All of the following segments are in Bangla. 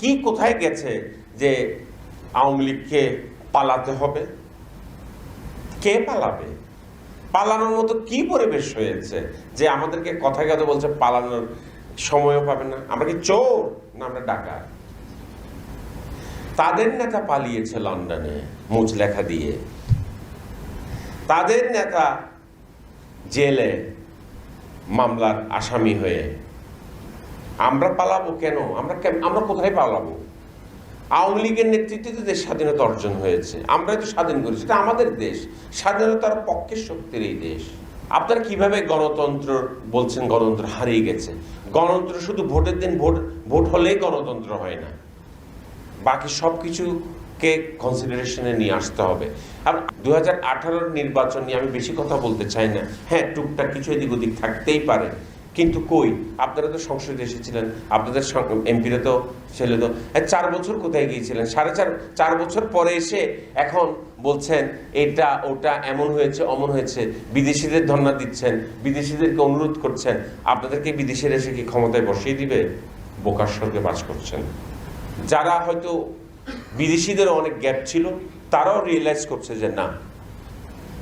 কি কোথায় গেছে যে আওয়ামী লীগকে পালাতে হবে? কে পালাবে? পালানোর মতো কি পরিবেশ হয়েছে যে আমাদেরকে কথায় কথা বলছে পালানোর সময়ও পাবে না? আমরা কি চোর না আমরা ডাকা তাদের নেতা পালিয়েছে লন্ডনে মুচ লেখা দিয়ে। তাদের নেতা জেলে মামলার আসামি হয়ে আমরা পালাবো কেন? আমরা আমরা কোথায় পালাবো? আওয়ামী লীগের নেতৃত্বে তো দেশ স্বাধীনতা অর্জন হয়েছে। আমরাই তো স্বাধীন করেছি। এটা আমাদের দেশ। স্বাধীনতার পক্ষের শক্তির এই দেশ। আপনারা কীভাবে গণতন্ত্র বলছেন, গণতন্ত্র হারিয়ে গেছে? গণতন্ত্র শুধু ভোটের দিন ভোট ভোট হলেই গণতন্ত্র হয় না। বাকি সব কিছুকে কনসিডারেশনে নিয়ে আসতে হবে। আর দু হাজার নির্বাচন নিয়ে আমি বেশি কথা বলতে চাই না। হ্যাঁ টুকটাক কিছু এদিক ওদিক থাকতেই পারে। কিন্তু কই? আপনারা তো সংসদে এসেছিলেন। আপনাদের এমপিরা তো ছেলে তো চার বছর কোথায় গিয়েছিলেন? সাড়ে চার চার বছর পরে এসে এখন বলছেন, এটা, ওটা এমন হয়েছে, অমন হয়েছে। বিদেশিদের ধর্ণা দিচ্ছেন, বিদেশিদেরকে অনুরোধ করছেন। আপনাদেরকে বিদেশের এসে কি ক্ষমতায় বসিয়ে দিবে? বোকার স্বর্গে বাস করছেন। যারা হয়তো বিদেশিদের অনেক গ্যাপ ছিল, তারাও রিয়েলাইজ করছে যে না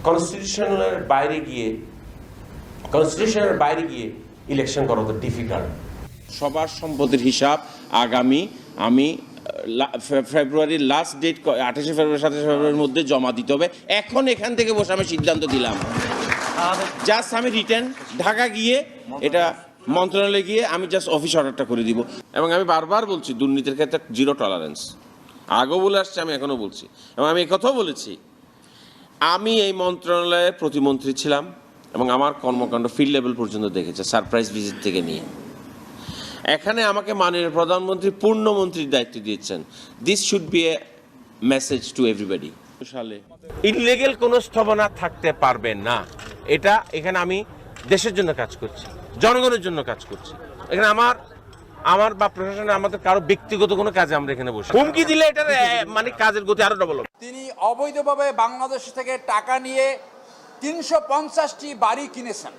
কনস্টিটিউশনের বাইরে গিয়ে কনস্টিটিউশনের বাইরে গিয়ে ইলেকশন করা তো ডিফিকাল্ট সবার সম্পদের হিসাব আগামী, আমি ফেব্রুয়ারির লাস্ট ডেট আঠাশে ফেব্রুয়ারি, সাতাশে ফেব্রুয়ারির মধ্যে জমা দিতে হবে। এখন এখান থেকে বসে আমি সিদ্ধান্ত দিলাম। জাস্ট আমি রিটার্ন ঢাকা গিয়ে এটা মন্ত্রণালয়ে গিয়ে আমি জাস্ট অফিস অর্ডারটা করে দিব। এবং আমি বারবার বলছি, দুর্নীতির ক্ষেত্রে জিরো টলারেন্স আগেও বলে আসছি, আমি এখনও বলছি। এবং আমি একথাও বলেছি, আমি এই মন্ত্রণালয়ের প্রতিমন্ত্রী ছিলাম। এবং আমার কর্মকাণ্ড ফিল্ড লেভেল পর্যন্ত দেখেছে সারপ্রাইজ ভিজিট থেকে নিয়ে। এখানে আমাকে মাননীয় প্রধানমন্ত্রী পূর্ণমন্ত্রীর দায়িত্ব দিয়েছেন। This should be a message to everybody সালে ইনলিগেল কোনো স্থবনা থাকতে পারবে না। এটা এখানে আমি দেশের জন্য কাজ করছি জনগণের জন্য কাজ করছি। এখানে আমার আমার বা প্রশাসনে আমাদের কারও ব্যক্তিগত কোনো কাজে আমরা এখানে বসে হুমকি দিলে এটার এ, মানে কাজের গতি আরও ডবল তিনি অবৈধভাবে বাংলাদেশ থেকে টাকা নিয়ে তিনশো পঞ্চাশটি বাড়ি কিনেছেন।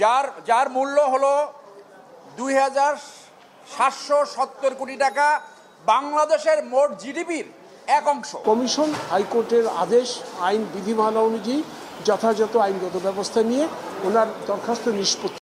যার যার মূল্য হলো দুই হাজার সাতশো সত্তর কোটি টাকা। বাংলাদেশের মোট জিডিপির এক অংশ। কমিশন হাইকোর্টের আদেশ আইন বিধিমালা অনুযায়ী যথাযথ আইনগত ব্যবস্থা নিয়ে ওনার দরখাস্ত নিষ্পত্তি।